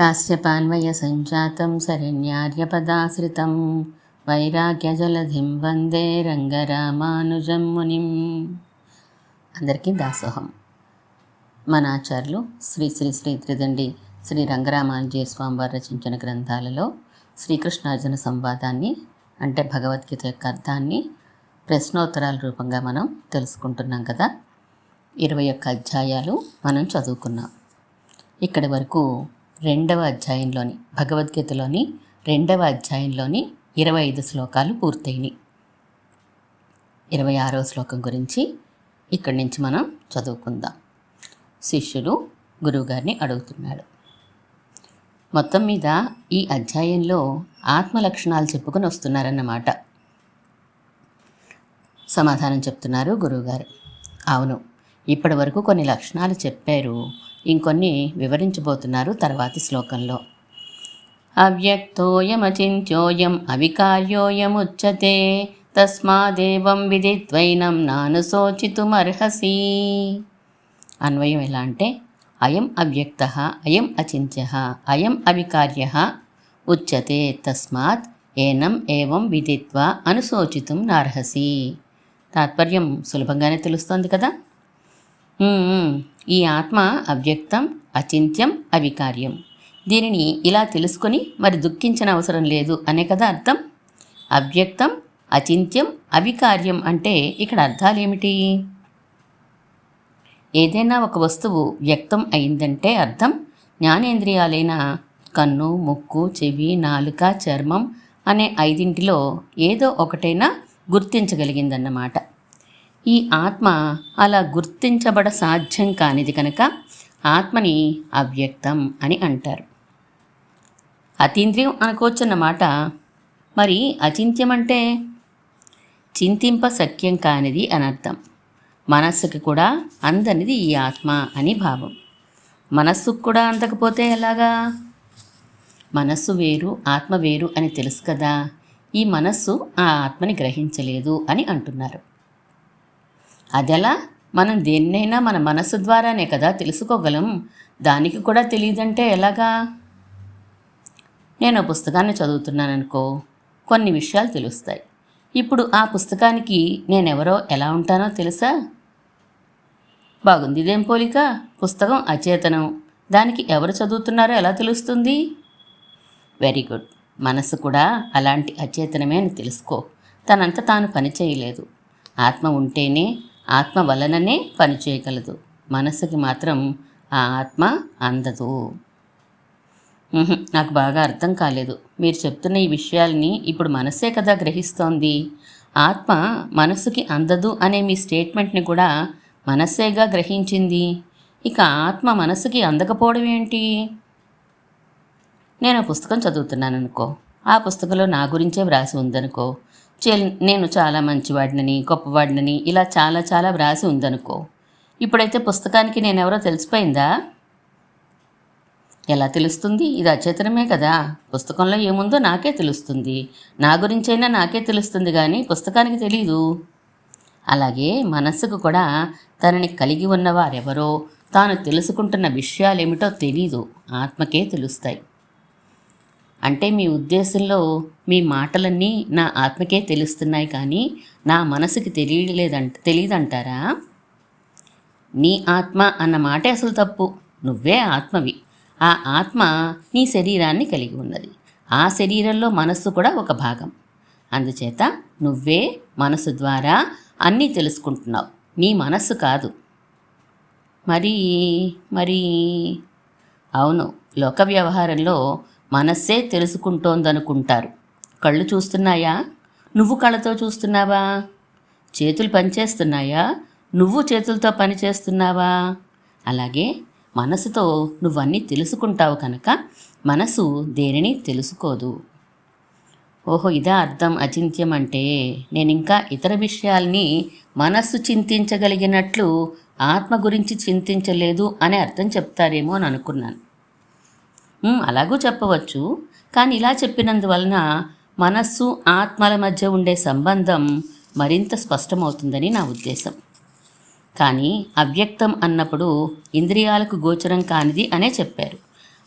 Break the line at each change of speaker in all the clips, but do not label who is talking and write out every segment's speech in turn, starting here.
काश्यपान्वयसञ्जातं शरण्यार्यपदाश्रितं వైరాగ్యజలధిం వందే రంగరామానుజం మునిం అందరికీ దాసోహం. మన ఆచార్యులు శ్రీ శ్రీ శ్రీ త్రిదండి శ్రీ రంగరామానుజయ స్వామి వారు రచించిన గ్రంథాలలో శ్రీకృష్ణార్జున సంవాదాన్ని అంటే భగవద్గీత యొక్క అర్థాన్ని ప్రశ్నోత్తరాల రూపంగా మనం తెలుసుకుంటున్నాం కదా. ఇరవై ఒక్క అధ్యాయాలు మనం చదువుకున్నాం. ఇక్కడి వరకు రెండవ అధ్యాయంలోని భగవద్గీతలోని రెండవ అధ్యాయంలోని ఇరవై ఐదు శ్లోకాలు పూర్తయినాయి ఇరవై ఆరవ శ్లోకం గురించి ఇక్కడి నుంచి మనం చదువుకుందాం. శిష్యుడు గురువుగారిని అడుగుతున్నాడు మొత్తం మీద ఈ అధ్యాయంలో ఆత్మ లక్షణాలు చెప్పుకొని వస్తున్నారన్నమాట. సమాధానం చెప్తున్నారు గురువుగారు. అవును ఇప్పటి వరకు కొన్ని లక్షణాలు చెప్పారు. ఇంకొన్ని వివరించబోతున్నారు తర్వాతి శ్లోకంలో. అవ్యక్తోయమచింత్యోయం అవికార్యోయముచ్యతే తస్మాదేవం విదిత్వైనం నానుశోచితుమర్హసి అన్వయం ఎలా అంటే అయం అవ్యక్త అయం అచింత్య అయం అవికార్య ఉచ్యతే తస్మాత్ ఏనం ఏవం విదిత్వా అనుశోచితం నార్హసి. తాత్పర్యం సులభంగానే తెలుస్తోంది కదా? ఈ ఆత్మ అవ్యక్తం అచింత్యం అవికార్యం. దీనిని ఇలా తెలుసుకొని మరి దుఃఖించిన అవసరం లేదు అనే కదా అర్థం? అవ్యక్తం అచింత్యం అవికార్యం అంటే ఇక్కడ అర్థాలు ఏమిటి? ఏదైనా ఒక వస్తువు వ్యక్తం అయిందంటే అర్థం? జ్ఞానేంద్రియాలైన కన్ను ముక్కు చెవి నాలుక చర్మం అనే ఐదింటిలో ఏదో ఒకటైనా గుర్తించగలిగిందన్నమాట. ఈ ఆత్మ అలా గుర్తించబడ సాధ్యం కానిది కనుక ఆత్మని అవ్యక్తం అని అంటారు. అతీంద్రియం అనుకోవచ్చన్నమాట మరి అచింత్యం అంటే చింతింప సఖ్యం కానిది అనర్థం మనస్సుకి కూడా అందనిది ఈ ఆత్మ అని భావం. మనస్సుకు కూడా అందకపోతే ఎలాగా? మనస్సు వేరు ఆత్మ వేరు అని తెలుసు కదా. ఈ మనస్సు ఆ ఆత్మని గ్రహించలేదు అని అంటున్నారు. అదెలా? మనం దేన్నైనా మన మనసు ద్వారానే కదా తెలుసుకోగలం. దానికి కూడా తెలియదంటే ఎలాగా? నేను పుస్తకాన్ని చదువుతున్నాను అనుకో కొన్ని విషయాలు తెలుస్తాయి. ఇప్పుడు ఆ పుస్తకానికి నేనెవరో ఎలా ఉంటానో తెలుసా? బాగుంది ఇదేం పోలిక? పుస్తకం అచేతనం. దానికి ఎవరు చదువుతున్నారో ఎలా తెలుస్తుంది? Very good. మనసు కూడా అలాంటి అచేతనమే అని తెలుసుకో. తనంత తాను పని చేయలేదు. ఆత్మ ఉంటేనే ఆత్మ వలననే పని చేయగలదు. మనసుకి మాత్రం ఆ ఆత్మ అందదు. నాకు బాగా అర్థం కాలేదు. మీరు చెప్తున్న ఈ విషయాల్ని ఇప్పుడు మనసే కదా గ్రహిస్తోంది. ఆత్మ మనసుకి అందదు అనే మీ స్టేట్మెంట్ని కూడా మనస్సేగా గ్రహించింది. ఇక ఆత్మ మనసుకి అందకపోవడం ఏంటి? నేను ఆ పుస్తకం చదువుతున్నాను అనుకో ఆ పుస్తకంలో నా గురించే వ్రాసి ఉందనుకో. నేను చాలా మంచివాడినని గొప్పవాడినని ఇలా చాలా చాలా వ్రాసి ఉందనుకో. ఇప్పుడైతే పుస్తకానికి నేనెవరో తెలిసిపోయిందా? ఎలా తెలుస్తుంది? ఇది అచేతనమే కదా. పుస్తకంలో ఏముందో నాకే తెలుస్తుంది. నా గురించైనా నాకే తెలుస్తుంది కానీ పుస్తకానికి తెలీదు. అలాగే మనస్సుకు కూడా తనని కలిగి ఉన్నవారెవరో తాను తెలుసుకుంటున్న విషయాలేమిటో తెలీదు. ఆత్మకే తెలుస్తాయి. అంటే మీ ఉద్దేశంలో మీ మాటలన్నీ నా ఆత్మకే తెలుస్తున్నాయి కానీ నా మనసుకి తెలియలేదంట తెలియదంటారా నీ ఆత్మ అన్న మాటే అసలు తప్పు. నువ్వే ఆత్మవి. ఆ ఆత్మ నీ శరీరాన్ని కలిగి ఉన్నది. ఆ శరీరంలో మనస్సు కూడా ఒక భాగం. అందుచేత నువ్వే మనసు ద్వారా అన్నీ తెలుసుకుంటున్నావు. నీ మనస్సు కాదు. మరి మరి. అవును లోక వ్యవహారంలో మనస్సే తెలుసుకుంటోందనుకుంటారు. కళ్ళు చూస్తున్నాయా? నువ్వు కళ్ళతో చూస్తున్నావా? చేతులు పనిచేస్తున్నాయా? నువ్వు చేతులతో పని చేస్తున్నావా అలాగే మనసుతో నువ్వన్నీ తెలుసుకుంటావు కనుక మనసు దేనిని తెలుసుకోదు. ఓహో ఇదా అర్థం అచింత్యం అంటే నేను ఇంకా ఇతర విషయాల్ని మనస్సు చింతించగలిగినట్లు ఆత్మ గురించి చింతించలేదు అనే అర్థం చెప్తారేమో అని అనుకున్నాను. అలాగూ చెప్పవచ్చు. కానీ ఇలా చెప్పినందువలన మనస్సు ఆత్మల మధ్య ఉండే సంబంధం మరింత స్పష్టమవుతుందని నా ఉద్దేశం. కానీ అవ్యక్తం అన్నప్పుడు ఇంద్రియాలకు గోచరం కానిది అనే చెప్పారు.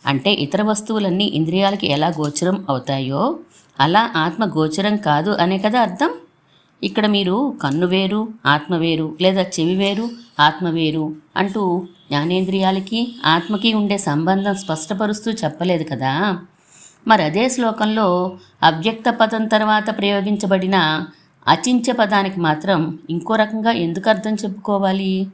అంటే ఇతర వస్తువులన్నీ ఇంద్రియాలకి ఎలా గోచరం అవుతాయో అలా ఆత్మ గోచరం కాదు అనే కదా అర్థం? ఇక్కడ మీరు కన్ను వేరు ఆత్మ వేరు లేదా చెవి వేరు ఆత్మ వేరు అంటూ జ్ఞానేంద్రియాలకి ఆత్మకి ఉండే సంబంధం స్పష్టపరుస్తూ చెప్పలేదు కదా. మరి అదే శ్లోకంలో అవ్యక్త పదం తర్వాత ప్రయోగించబడిన అచించ పదానికి మాత్రం ఇంకో రకంగా ఎందుకు అర్థం చెప్పుకోవాలి?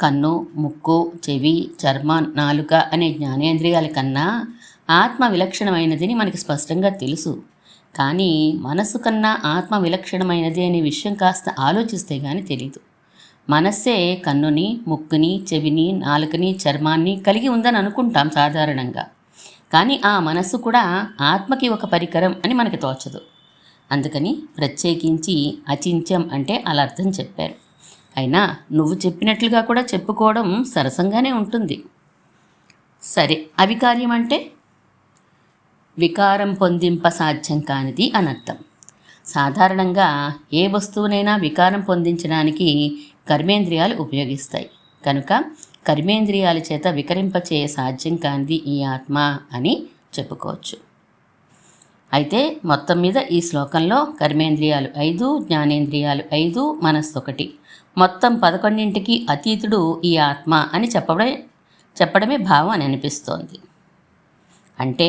కన్ను ముక్కు చెవి చర్మం నాలుక అనే జ్ఞానేంద్రియాల కన్నా ఆత్మ విలక్షణమైనదని మనకి స్పష్టంగా తెలుసు. కానీ మనస్సు కన్నా ఆత్మ విలక్షణమైనది అనే విషయం కాస్త ఆలోచిస్తే గాని తెలీదు. మనస్సే కన్నుని ముక్కుని చెవిని నాలుకని చర్మాన్ని కలిగి ఉందని అనుకుంటాం సాధారణంగా. కానీ ఆ మనస్సు కూడా ఆత్మకి ఒక పరికరం అని మనకి తోచదు. అందుకని ప్రత్యేకించి అచించం అంటే అలా అర్థం చెప్పారు. అయినా నువ్వు చెప్పినట్లుగా కూడా చెప్పుకోవడం సరసంగానే ఉంటుంది. సరే అవికార్యం అంటే వికారం పొందింప సాధ్యం కానిది అని అర్థం సాధారణంగా ఏ వస్తువునైనా వికారం పొందించడానికి కర్మేంద్రియాలు ఉపయోగిస్తాయి. కనుక కర్మేంద్రియాల చేత వికరింపచేయ సాధ్యం కానిది ఈ ఆత్మ అని చెప్పుకోవచ్చు. అయితే మొత్తం మీద ఈ శ్లోకంలో కర్మేంద్రియాలు ఐదు జ్ఞానేంద్రియాలు ఐదు మనస్సు ఒకటి. మొత్తం పదకొండింటికి అతీతుడు ఈ ఆత్మ అని చెప్పడమే చెప్పడమే భావం అని అనిపిస్తోంది. అంటే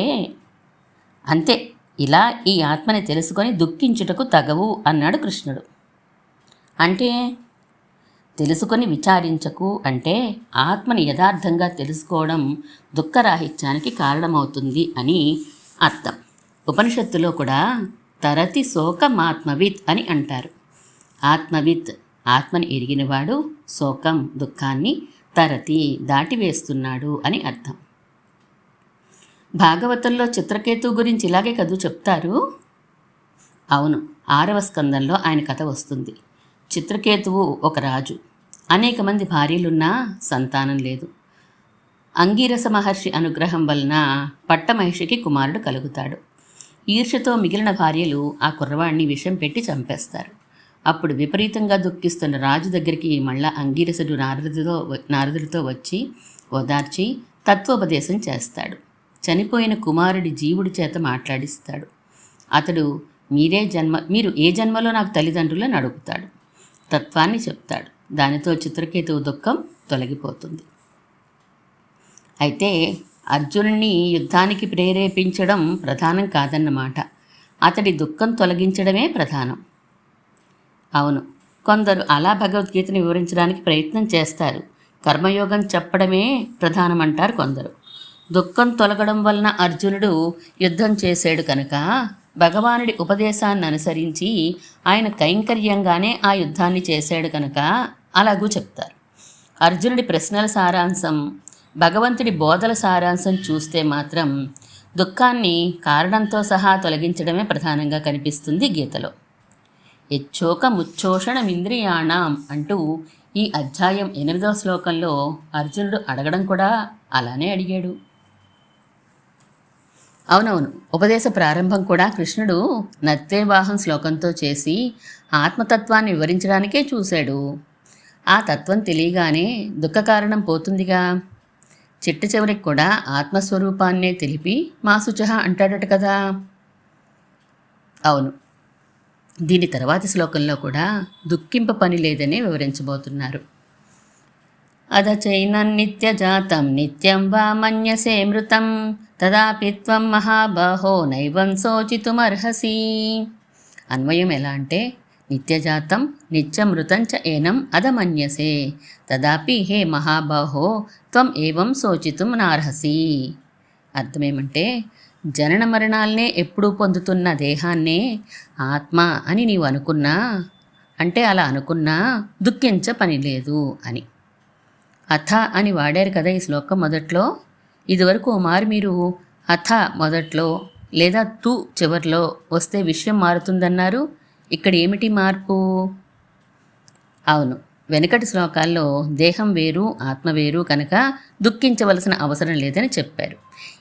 అంతే. ఇలా ఈ ఆత్మని తెలుసుకొని దుఃఖించుటకు తగవు అన్నాడు కృష్ణుడు. అంటే? తెలుసుకొని విచారించకు అంటే ఆత్మని యథార్థంగా తెలుసుకోవడం దుఃఖరాహిత్యానికి కారణమవుతుంది అని అర్థం. ఉపనిషత్తులో కూడా తరతి శోకమాత్మవిత్ అని అంటారు. ఆత్మవిత్ ఆత్మని ఎరిగినవాడు శోకం దుఃఖాన్ని తరతి దాటివేస్తున్నాడు అని అర్థం. భాగవతంలో చిత్రకేతు గురించి ఇలాగే కదూ చెప్తారు? అవును ఆరవ స్కందంలో ఆయన కథ వస్తుంది. చిత్రకేతువు ఒక రాజు. అనేక మంది భార్యలున్నా సంతానం లేదు. అంగీరస మహర్షి అనుగ్రహం వలన పట్టమహిషికి కుమారుడు కలుగుతాడు. ఈర్ష్యతో మిగిలిన భార్యలు ఆ కుర్రవాణ్ణి విషం పెట్టి చంపేస్తారు. అప్పుడు విపరీతంగా దుఃఖిస్తున్న రాజు దగ్గరికి మళ్ళా అంగీరసుడు నారదుతో నారదుడితో వచ్చి ఓదార్చి తత్వోపదేశం చేస్తాడు. చనిపోయిన కుమారుడి జీవుడి చేత మాట్లాడిస్తాడు. అతడు మీరే జన్మ మీరు ఏ జన్మలో నాకు తల్లిదండ్రులను అడుగుతాడు. తత్వాన్ని చెప్తాడు. దానితో చిత్రకేతువు దుఃఖం తొలగిపోతుంది. అయితే అర్జునుడిని యుద్ధానికి ప్రేరేపించడం ప్రధానం కాదన్నమాట. అతడి దుఃఖం తొలగించడమే ప్రధానం. అవును కొందరు అలా భగవద్గీతను వివరించడానికి ప్రయత్నం చేస్తారు. కర్మయోగం చెప్పడమే ప్రధానమంటారు కొందరు. దుఃఖం తొలగడం వలన అర్జునుడు యుద్ధం చేశాడు కనుక భగవానుడి ఉపదేశాన్ని అనుసరించి ఆయన కైంకర్యంగానే ఆ యుద్ధాన్ని చేశాడు కనుక అలాగూ చెప్తారు. అర్జునుడి ప్రశ్నల సారాంశం భగవంతుడి బోధల సారాంశం చూస్తే మాత్రం దుఃఖాన్ని కారణంతో సహా తొలగించడమే ప్రధానంగా కనిపిస్తుంది గీతలో. ఎచ్చోక ముచ్చోషణమింద్రియాణం అంటూ ఈ అధ్యాయం ఎనిమిదవ శ్లోకంలో అర్జునుడు అడగడం కూడా అలానే అడిగాడు. అవునవును. ఉపదేశ ప్రారంభం కూడా కృష్ణుడు నత్తేవాహం శ్లోకంతో చేసి ఆత్మతత్వాన్ని వివరించడానికే చూశాడు. ఆ తత్వం తెలియగానే దుఃఖ కారణం పోతుందిగా. చిట్ట చివరికి కూడా ఆత్మస్వరూపాన్నే తెలిపి మాసుచహ అంటాడట కదా. అవును. దీని తర్వాతి శ్లోకంలో కూడా దుఃఖింప పని లేదని వివరించబోతున్నారు. అదచైన నిత్యజాతం నిత్యం వా మన్యసే మృతం. తదాపి త్వం మహాబాహో నైవం శోచితుమర్హసి. అన్వయం ఎలా అంటే నిత్యజాతం నిత్యమృతం చ ఏనం అదమన్యసే. తదాపి హే మహాబాహో త్వం ఏవం శోచితుం నార్హసి. అర్థమేమంటే జనన మరణాలనే ఎప్పుడూ పొందుతున్న దేహాన్నే ఆత్మ అని నీవు అనుకున్నా అంటే అలా అనుకున్నా దుఃఖించ పని లేదు అని. అథ అని వాడారు కదా ఈ శ్లోకం మొదట్లో. ఇదివరకు ఓ మారు మీరు అథ మొదట్లో లేదా తు చివర్లో వస్తే విషయం మారుతుందన్నారు. ఇక్కడ ఏమిటి మార్పు? అవును వెనుకటి శ్లోకాల్లో దేహం వేరు ఆత్మ వేరు కనుక దుఃఖించవలసిన అవసరం లేదని చెప్పారు.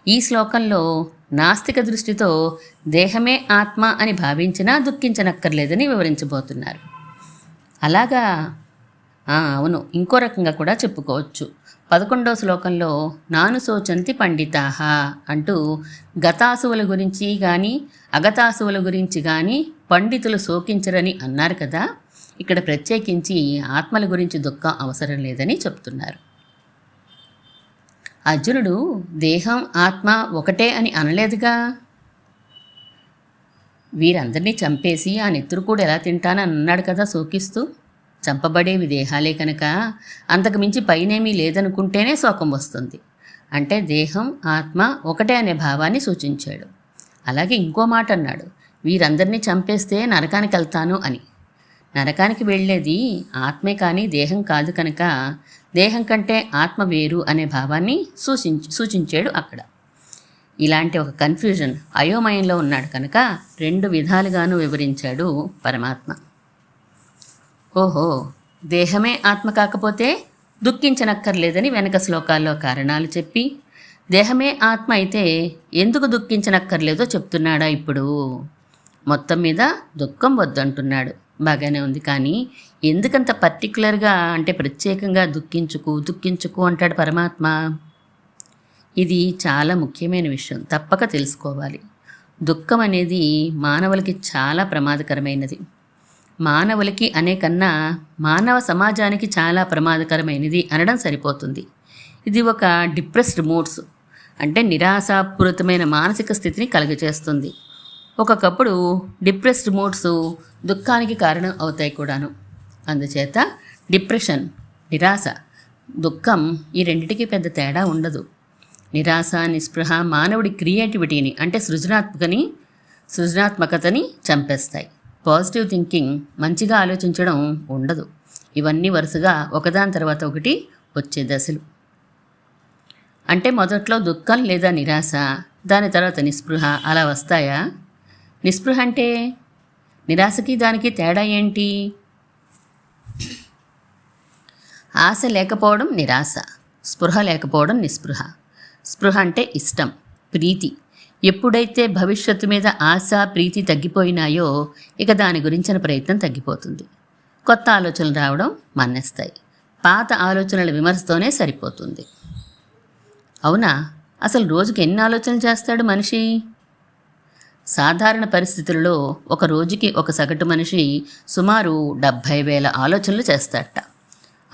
ఈ శ్లోకంలో నాస్తిక దృష్టితో దేహమే ఆత్మ అని భావించినా దుఃఖించనక్కర్లేదని వివరించబోతున్నారు. అలాగా? అవును ఇంకో రకంగా కూడా చెప్పుకోవచ్చు. పదకొండవ శ్లోకంలో నాను శోచంతి పండితాహ అంటూ గతాసువుల గురించి కానీ అగతాసువుల గురించి కానీ పండితులు శోకించరని అన్నారు కదా. ఇక్కడ ప్రత్యేకించి ఆత్మల గురించి దుఃఖం అవసరం లేదని చెప్తున్నారు. అర్జునుడు దేహం ఆత్మ ఒకటే అని అనలేదుగా? వీరందరినీ చంపేసి ఆ నెత్తురు కూడా ఎలా తింటానని అన్నాడు కదా శోకిస్తూ. చంపబడేవి దేహాలే కనుక అంతకు మించి పైనేమీ లేదనుకుంటేనే శోకం వస్తుంది. అంటే దేహం ఆత్మ ఒకటే అనే భావాన్ని సూచించాడు. అలాగే ఇంకో మాట అన్నాడు వీరందరినీ చంపేస్తే నరకానికి వెళ్తాను అని. నరకానికి వెళ్ళేది ఆత్మే కానీ దేహం కాదు కనుక దేహం కంటే ఆత్మ వేరు అనే భావాన్ని సూచించ సూచించాడు అక్కడ. ఇలాంటి ఒక కన్ఫ్యూజన్ అయోమయంలో ఉన్నాడు కనుక రెండు విధాలుగాను వివరించాడు పరమాత్మ. ఓహో దేహమే ఆత్మ కాకపోతే దుఃఖించనక్కర్లేదని వెనక శ్లోకాల్లో కారణాలు చెప్పి దేహమే ఆత్మ అయితే ఎందుకు దుఃఖించనక్కర్లేదో చెప్తున్నాడా ఇప్పుడు? మొత్తం మీద దుఃఖం వద్దంటున్నాడు. బాగానే ఉంది కానీ ఎందుకంత పర్టికులర్గా అంటే ప్రత్యేకంగా దుఃఖించుకు దుఃఖించుకు అంటాడు పరమాత్మ? ఇది చాలా ముఖ్యమైన విషయం. తప్పక తెలుసుకోవాలి. దుఃఖం అనేది మానవులకి చాలా ప్రమాదకరమైనది. మానవులకి అనే కన్నా మానవ సమాజానికి చాలా ప్రమాదకరమైనది అనడం సరిపోతుంది. ఇది ఒక డిప్రెస్డ్ మూడ్స్ అంటే నిరాశాపూరితమైన మానసిక స్థితిని కలుగజేస్తుంది. ఒకప్పుడు డిప్రెస్డ్ మూడ్స్ దుఃఖానికి కారణం అవుతాయి కూడాను. అందుచేత డిప్రెషన్ నిరాశ దుఃఖం ఈ రెండిటికి పెద్ద తేడా ఉండదు. నిరాశ నిస్పృహ మానవుడి క్రియేటివిటీని అంటే సృజనాత్మకని సృజనాత్మకతని చంపేస్తాయి. పాజిటివ్ థింకింగ్ మంచిగా ఆలోచించడం ఉండదు. ఇవన్నీ వరుసగా ఒకదాని తర్వాత ఒకటి వచ్చే దశలు. అంటే మొదట్లో దుఃఖం లేదా నిరాశ దాని తర్వాత నిస్పృహ అలా వస్తాయా? నిస్పృహ అంటే నిరాశకి దానికి తేడా ఏంటి? ఆశ లేకపోవడం నిరాశ స్పృహ లేకపోవడం నిస్పృహ. స్పృహ అంటే ఇష్టం ప్రీతి ఎప్పుడైతే భవిష్యత్తు మీద ఆశ ప్రీతి తగ్గిపోయినాయో ఇక దాని గురించిన ప్రయత్నం తగ్గిపోతుంది. కొత్త ఆలోచనలు రావడం మన్నేస్తాయి పాత ఆలోచనల విమర్శతోనే సరిపోతుంది. అవునా? అసలు రోజుకి ఎన్ని ఆలోచనలు చేస్తాడు మనిషి? సాధారణ పరిస్థితులలో ఒక రోజుకి ఒక సగటు మనిషి సుమారు డెబ్భై వేల ఆలోచనలు చేస్తాడట.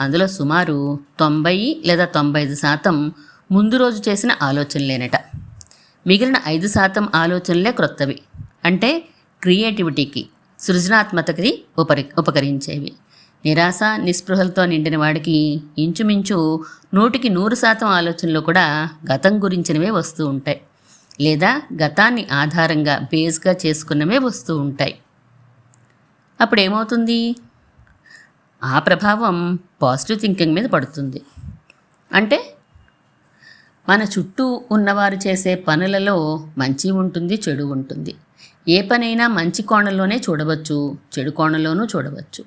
అందులో సుమారు తొంభై లేదా తొంభై ఐదు శాతం ముందు రోజు చేసిన ఆలోచనలేనట. మిగిలిన ఐదు శాతం ఆలోచనలే క్రొత్తవి. అంటే క్రియేటివిటీకి సృజనాత్మకతకి ఉపరి ఉపకరించేవి. నిరాశ నిస్పృహలతో నిండిన వాడికి ఇంచుమించు నూటికి నూరు శాతం ఆలోచనలు కూడా గతం గురించినవే వస్తూ ఉంటాయి. లేదా గతాన్ని ఆధారంగా బేస్గా చేసుకున్నవే వస్తూ ఉంటాయి. అప్పుడు ఏమవుతుంది ఆ ప్రభావం పాజిటివ్ థింకింగ్ మీద పడుతుంది. అంటే మన చుట్టూ ఉన్నవారు చేసే పనులలో మంచి ఉంటుంది చెడు ఉంటుంది. ఏ పనైనా మంచి కోణంలోనే చూడవచ్చు చెడు కోణంలోనూ చూడవచ్చు.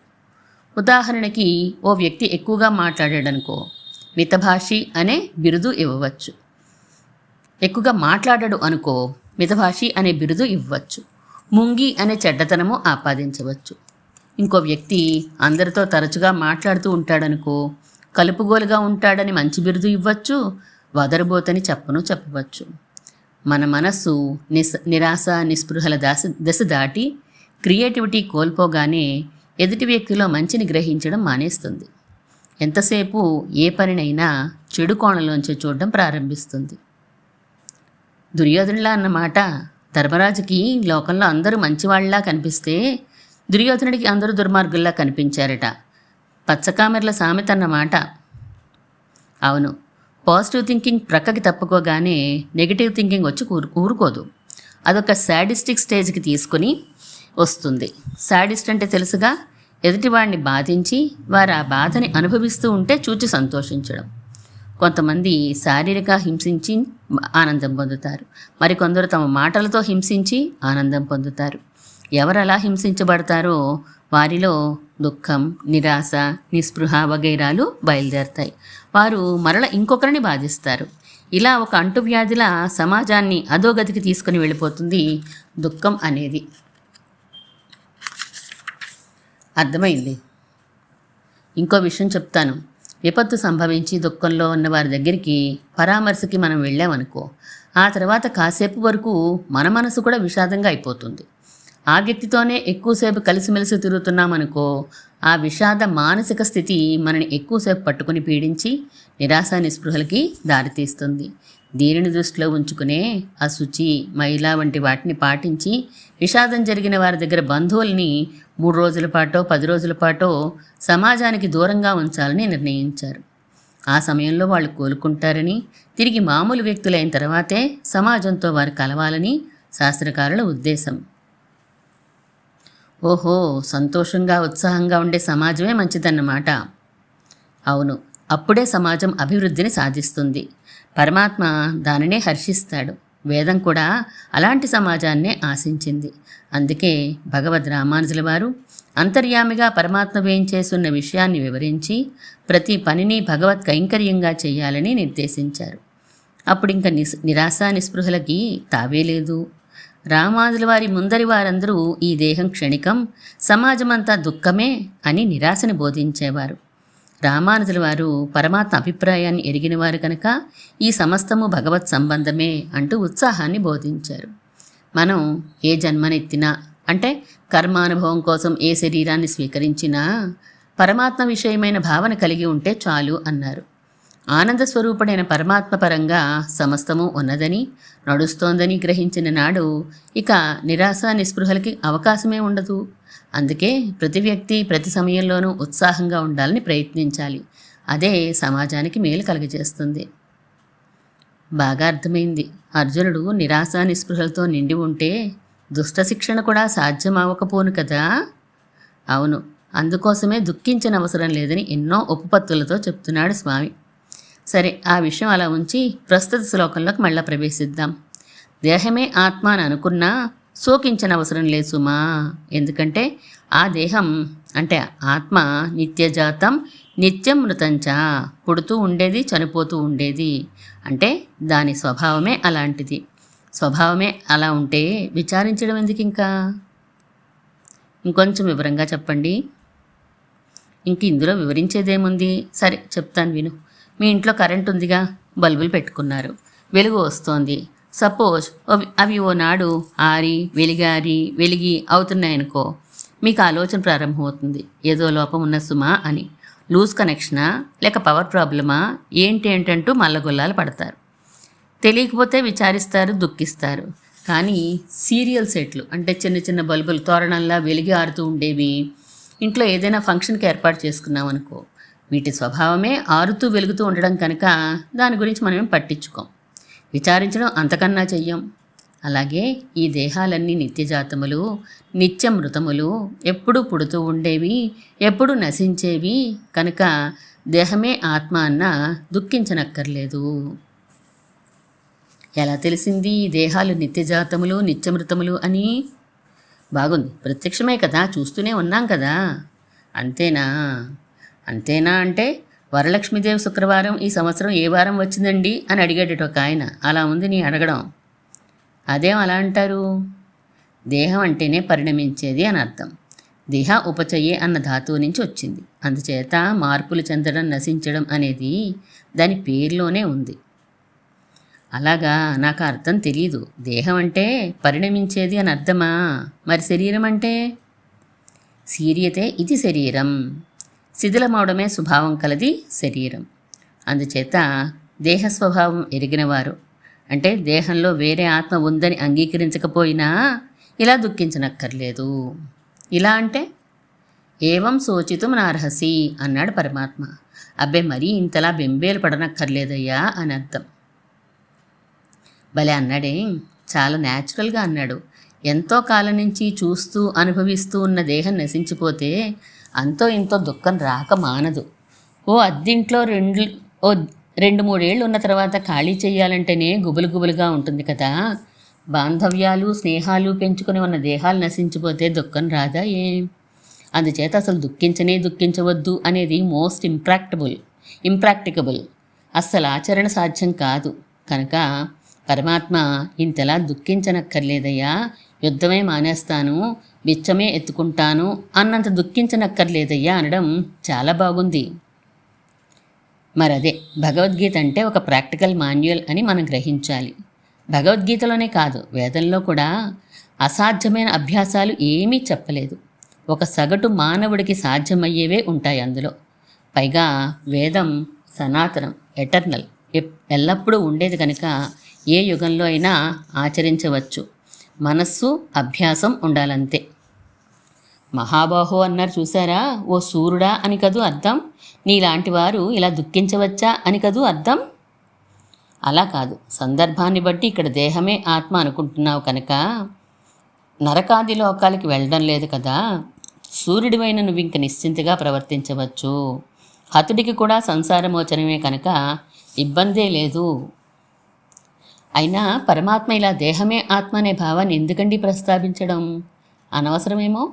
ఉదాహరణకి ఓ వ్యక్తి ఎక్కువగా మాట్లాడాడనుకో మితభాషి అనే బిరుదు ఇవ్వవచ్చు. ఎక్కువగా మాట్లాడడు అనుకో మితభాషి అనే బిరుదు ఇవ్వచ్చు. ముంగి అనే చెడ్డతనము ఆపాదించవచ్చు. ఇంకో వ్యక్తి అందరితో తరచుగా మాట్లాడుతూ ఉంటాడనుకో కలుపుగోలుగా ఉంటాడని మంచి బిరుదు ఇవ్వచ్చు వదరబోతని చెప్పను చెప్పవచ్చు. మన మనస్సు నిస్ నిరాశ నిస్పృహల దాశ దశ దాటి క్రియేటివిటీ కోల్పోగానే ఎదుటి వ్యక్తిలో మంచిని గ్రహించడం మానేస్తుంది. ఎంతసేపు ఏ పనినైనా చెడు కోణంలోంచి చూడడం ప్రారంభిస్తుంది. దుర్యోధనులా అన్నమాట ధర్మరాజుకి లోకంలో అందరూ మంచివాళ్ళలా కనిపిస్తే దుర్యోధనుడికి అందరూ దుర్మార్గుల్లా కనిపించారట. పచ్చకామెర్ల సామెత అన్నమాట అవును పాజిటివ్ థింకింగ్ ప్రక్కకి తప్పుకోగానే నెగిటివ్ థింకింగ్ వచ్చి కూరు ఊరుకోదు అదొక శాడిస్టిక్ స్టేజ్కి తీసుకుని వస్తుంది. శాడిస్ట్ అంటే తెలుసుగా ఎదుటివాడిని బాధించి వారు ఆ బాధని అనుభవిస్తూ ఉంటే చూచి సంతోషించడం. కొంతమంది శారీరక హింసించి ఆనందం పొందుతారు. మరికొందరు తమ మాటలతో హింసించి ఆనందం పొందుతారు. ఎవరు అలా హింసించబడతారో వారిలో దుఃఖం నిరాశ నిస్పృహ వగైరాలు బయలుదేరతాయి. వారు మరల ఇంకొకరిని బాధిస్తారు. ఇలా ఒక అంటువ్యాధిలా సమాజాన్ని అధోగతికి తీసుకుని వెళ్ళిపోతుంది దుఃఖం అనేది. అర్థమైంది? ఇంకో విషయం చెప్తాను. విపత్తు సంభవించి దుఃఖంలో ఉన్న వారి దగ్గరికి పరామర్శకి మనం వెళ్ళామనుకో ఆ తర్వాత కాసేపు వరకు మన మనసు కూడా విషాదంగా అయిపోతుంది. ఆ వ్యక్తితోనే ఎక్కువసేపు కలిసిమెలిసి తిరుగుతున్నామనుకో ఆ విషాద మానసిక స్థితి మనని ఎక్కువసేపు పట్టుకుని పీడించి నిరాశ నిస్పృహలకి దారితీస్తుంది. దీనిని దృష్టిలో ఉంచుకునే అశుచి మైల వంటి వాటిని పాటించి విషాదం జరిగిన వారి దగ్గర బంధువుల్ని మూడు రోజుల పాటో పది రోజుల పాటో సమాజానికి దూరంగా ఉంచాలని నిర్ణయించారు. ఆ సమయంలో వాళ్ళు కోలుకుంటారని తిరిగి మామూలు వ్యక్తులైన తర్వాతే సమాజంతో వారు కలవాలని శాస్త్రకారుల ఉద్దేశం. ఓహో సంతోషంగా ఉత్సాహంగా ఉండే సమాజమే మంచిదన్నమాట. అవును అప్పుడే సమాజం అభివృద్ధిని సాధిస్తుంది. పరమాత్మ దానినే హర్షిస్తాడు. వేదం కూడా అలాంటి సమాజాన్నే ఆశించింది. అందుకే భగవద్ రామానుజుల వారు అంతర్యామిగా పరమాత్మ వేయించేసున్న విషయాన్ని వివరించి ప్రతి పనిని భగవత్ కైంకర్యంగా చేయాలని నిర్దేశించారు. అప్పుడు ఇంకా నిస్ నిరాశ నిస్పృహలకి తావే లేదు. రామాజుల వారి ముందరి వారందరూ ఈ దేహం క్షణికం సమాజమంతా దుఃఖమే అని నిరాశని బోధించేవారు. రామానుజుల వారు పరమాత్మ అభిప్రాయాన్ని ఎరిగినవారు కనుక ఈ సమస్తము భగవత్ సంబంధమే అంటూ ఉత్సాహాన్ని బోధించారు. మనం ఏ జన్మనెత్తినా అంటే కర్మానుభవం కోసం ఏ శరీరాన్ని స్వీకరించినా పరమాత్మ విషయమైన భావన కలిగి ఉంటే చాలు అన్నారు. ఆనంద స్వరూపుడైన పరమాత్మ పరంగా సమస్తము ఉన్నదని నడుస్తోందని గ్రహించిన నాడు ఇక నిరాశ నిస్పృహలకి అవకాశమే ఉండదు. అందుకే ప్రతి వ్యక్తి ప్రతి సమయంలోనూ ఉత్సాహంగా ఉండాలని ప్రయత్నించాలి. అదే సమాజానికి మేలు కలుగజేస్తుంది. బాగా అర్థమైంది. అర్జునుడు నిరాశ నిస్పృహలతో నిండి ఉంటే దుష్ట శిక్షణ కూడా సాధ్యమవ్వకపోను కదా? అవును. అందుకోసమే దుఃఖించిన అవసరం లేదని ఎన్నో ఉపపత్తులతో చెప్తున్నాడు స్వామి. సరే ఆ విషయం అలా ఉంచి ప్రస్తుత శ్లోకంలోకి మళ్ళా ప్రవేశిద్దాం. దేహమే ఆత్మ అని అనుకున్నా శోకించిన అవసరం లేదు సుమా. ఎందుకంటే ఆ దేహం అంటే ఆత్మ నిత్యజాతం నిత్యం మృతంచ పుడుతూ ఉండేది చనిపోతూ ఉండేది. అంటే దాని స్వభావమే అలాంటిది. స్వభావమే అలా ఉంటే విచారించడం ఎందుకు ఇంకా ఇంకొంచెం వివరంగా చెప్పండి. ఇంక ఇందులో వివరించేదేముంది? సరే చెప్తాను విను. మీ ఇంట్లో కరెంట్ ఉందిగా? బల్బులు పెట్టుకున్నారు. వెలుగు వస్తోంది. సపోజ్ అవి ఓనాడు ఆరి వెలిగారి వెలిగి అవుతున్నాయనుకో మీకు ఆలోచన ప్రారంభమవుతుంది. ఏదో లోపం ఉన్న సుమా అని. లూజ్ కనెక్షనా? లేక పవర్ ప్రాబ్లమా? ఏంటి ఏంటంటూ మల్లగొల్లాలు పడతారు. తెలియకపోతే విచారిస్తారు దుఃఖిస్తారు. కానీ సీరియల్ సెట్లు అంటే చిన్న చిన్న బల్బులు తోరణంలా వెలిగి ఆరుతూ ఉండేవి. ఇంట్లో ఏదైనా ఫంక్షన్కి ఏర్పాటు చేసుకున్నాం అనుకో వీటి స్వభావమే ఆరుతూ వెలుగుతూ ఉండడం కనుక దాని గురించి మనం పట్టించుకోం. విచారించడం అంతకన్నా చెయ్యం. అలాగే ఈ దేహాలన్నీ నిత్యజాతములు నిత్య మృతములు ఎప్పుడూ పుడుతూ ఉండేవి ఎప్పుడు నశించేవి కనుక దేహమే ఆత్మ అన్న దుఃఖించనక్కర్లేదు. ఎలా తెలిసింది ఈ దేహాలు నిత్యజాతములు నిత్యమృతములు అని? బాగుంది. ప్రత్యక్షమే కదా చూస్తూనే ఉన్నాం కదా. అంతేనా? అంతేనా అంటే వరలక్ష్మీదేవి శుక్రవారం ఈ సంవత్సరం ఏ వారం వచ్చిందండి అని అడిగాడట ఒక ఆయన. అలా ఉంది నీ అడగడం. అదేం అలా అంటారు? దేహం అంటేనే పరిణమించేది అని అర్థం. దేహ ఉపచయే అన్న ధాతువు నుంచి వచ్చింది. అందుచేత మార్పులు చెందడం నశించడం అనేది దాని పేరులోనే ఉంది. అలాగా నాకు అర్థం తెలియదు దేహం అంటే పరిణమించేది అని అర్థమా? మరి శరీరం అంటే? సీరియతే ఇది శరీరం. శిథిలమవడమే స్వభావం కలది శరీరం. అందుచేత దేహ స్వభావం ఎరిగినవారు. అంటే దేహంలో వేరే ఆత్మ ఉందని అంగీకరించకపోయినా ఇలా దుఃఖించనక్కర్లేదు. ఇలా అంటే? ఏవం సోచితం నార్హసి అన్నాడు పరమాత్మ. అబ్బే మరీ ఇంతలా బెంబేలు పడనక్కర్లేదయ్యా అని అర్థం. భలే అన్నాడే. చాలా న్యాచురల్గా అన్నాడు. ఎంతో కాలం నుంచి చూస్తూ అనుభవిస్తూ ఉన్న దేహం నశించిపోతే అంతో ఇంతో దుఃఖం రాక మానదు. ఓ అద్దింట్లో రెండు ఓ రెండు మూడేళ్ళు ఉన్న తర్వాత ఖాళీ చేయాలంటేనే గుబులు గుబులుగా ఉంటుంది కదా. బాంధవ్యాలు స్నేహాలు పెంచుకుని ఉన్న దేహాలు నశించిపోతే దుఃఖం రాదా ఏం? అందుచేత అసలు దుఃఖించనే దుఃఖించవద్దు అనేది మోస్ట్ ఇంప్రాక్టబుల్ ఇంప్రాక్టికబుల్. అస్సలు ఆచరణ సాధ్యం కాదు. కనుక పరమాత్మ ఇంతలా దుఃఖించనక్కర్లేదయ్యా. యుద్ధమే మానేస్తాను బిచ్చమే ఎత్తుకుంటాను అన్నంత దుఃఖించనక్కర్లేదయ్యా అనడం చాలా బాగుంది. మరి అదే భగవద్గీత అంటే ఒక ప్రాక్టికల్ మాన్యువల్ అని మనం గ్రహించాలి. భగవద్గీతలోనే కాదు వేదంలో కూడా అసాధ్యమైన అభ్యాసాలు ఏమీ చెప్పలేదు. ఒక సగటు మానవుడికి సాధ్యమయ్యేవే ఉంటాయి అందులో. పైగా వేదం సనాతనం ఎటర్నల్ ఎల్లప్పుడూ ఉండేది కనుక ఏ యుగంలో అయినా ఆచరించవచ్చు. మనస్సు అభ్యాసం ఉండాలంతే. మహాబాహో అన్నారు చూసారా? ఓ సూర్యుడా అని కదూ అర్థం? నీలాంటి వారు ఇలా దుఃఖించవచ్చా అని కదూ అర్థం? అలా కాదు. సందర్భాన్ని బట్టి ఇక్కడ దేహమే ఆత్మ అనుకుంటున్నావు కనుక నరకాది లోకాలకి వెళ్ళడం లేదు కదా. సూర్యుడివైన నువ్వు ఇంక నిశ్చింతగా ప్రవర్తించవచ్చు. హతుడికి కూడా సంసారమోచనమే కనుక ఇబ్బందే లేదు. అయినా పరమాత్మ ఇలా దేహమే ఆత్మ అనే భావాన్ని ఎందుకండి ప్రస్తావించడం? అనవసరమేమో?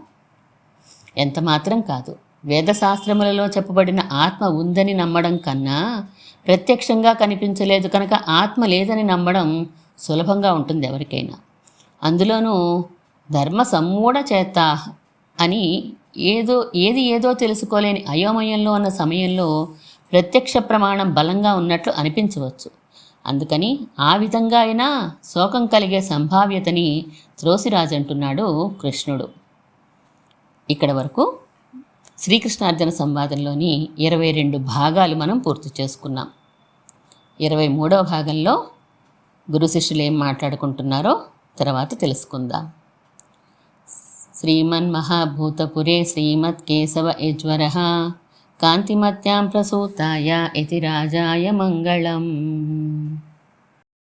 ఎంత మాత్రం కాదు. వేదశాస్త్రములలో చెప్పబడిన ఆత్మ ఉందని నమ్మడం కన్నా ప్రత్యక్షంగా కనిపించలేదు కనుక ఆత్మ లేదని నమ్మడం సులభంగా ఉంటుంది ఎవరికైనా. అందులోనూ ధర్మ సమ్మూఢ చేత అని ఏదో ఏది ఏదో తెలుసుకోలేని అయోమయంలో ఉన్న సమయంలో ప్రత్యక్ష ప్రమాణం బలంగా ఉన్నట్లు అనిపించవచ్చు. అందుకని ఆ విధంగా అయినా శోకం కలిగే సంభావ్యతని త్రోసిరాజంటున్నాడు కృష్ణుడు. ఇక్కడ వరకు శ్రీకృష్ణార్జున సంవాదంలోని ఇరవై రెండు భాగాలు మనం పూర్తి చేసుకున్నాం. ఇరవై మూడవ భాగంలో గురు శిష్యులు ఏం మాట్లాడుకుంటున్నారో తర్వాత తెలుసుకుందాం. శ్రీమన్మహాభూతపురే శ్రీమత్కేశవ యజ్వర కాంతిమత్యాం ప్రసూతాయ ఇతి రాజాయ మంగళం.